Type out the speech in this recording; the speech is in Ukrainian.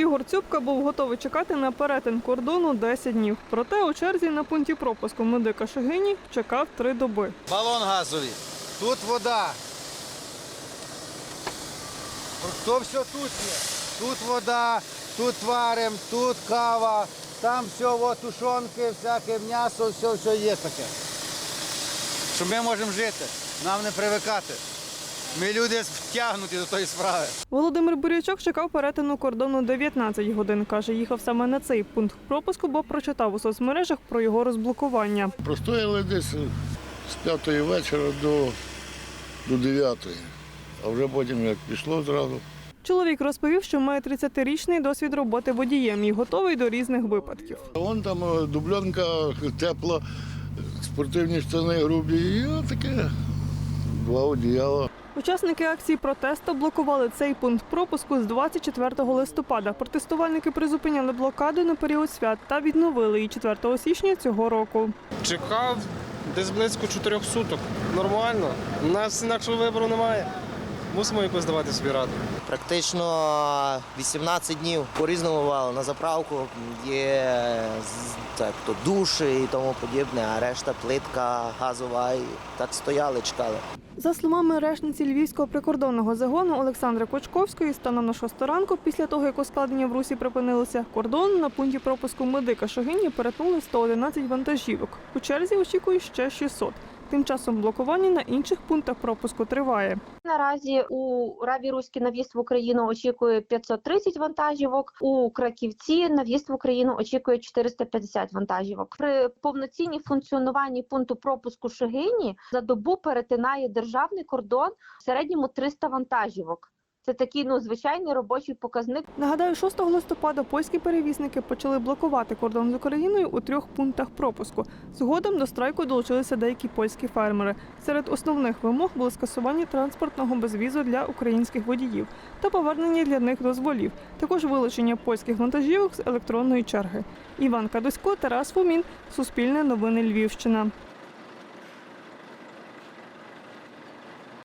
Ігор Цюбка був готовий чекати на перетин кордону 10 днів. Проте у черзі на пункті пропуску медика Шегині чекав три доби. Балон газовий. Тут вода. То все тут є. Тут вода, тут варим, тут кава, там все, от, тушонки, всяке м'ясо, все, все є таке. Що ми можемо жити, нам не привикати. Ми люди втягнуті до тої справи. Володимир Бурячок чекав перетину кордону 19 годин. Каже, їхав саме на цей пункт пропуску, бо прочитав у соцмережах про його розблокування. Простояли десь з п'ятої вечора до, до дев'ятої. А вже потім як пішло зразу. Чоловік розповів, що має 30-річний досвід роботи водієм і готовий до різних випадків. Вон там е, дубльонка тепла, спортивні штани грубі і таке. Два одіяла. Учасники акції протесту блокували цей пункт пропуску з 24 листопада. Протестувальники призупиняли блокаду на період свят та відновили її 4 січня цього року. Чекав десь близько чотирьох суток. Нормально. У нас інакшого вибору немає. Мусимо якось давати собі раду. Практично 18 днів по-різному бувало. На заправку є так, то душі і тому подібне, а решта плитка газова. І так стояли, чекали. За словами речниці Львівського прикордонного загону Олександри Кочковської, станом на 6 ранку, після того як ускладнення в русі припинилося, кордон на пункті пропуску медика Шогині перетнули 111 вантажівок. У черзі очікують ще 600. Тим часом блокування на інших пунктах пропуску триває. Наразі у Раві Руській на в Україну очікує 530 вантажівок. У Краківці на в Україну очікує 450 вантажівок. При повноцінній функціонуванні пункту пропуску Шегині за добу перетинає державний кордон в середньому 300 вантажівок. Це такий ну звичайний робочий показник. Нагадаю, 6 листопада польські перевізники почали блокувати кордон з Україною у трьох пунктах пропуску. Згодом до страйку долучилися деякі польські фермери. Серед основних вимог були скасування транспортного безвізу для українських водіїв та повернення для них дозволів. Також вилучення польських вантажівок з електронної черги. Іван Кадусько, Тарас Фомін, Суспільне новини Львівщина.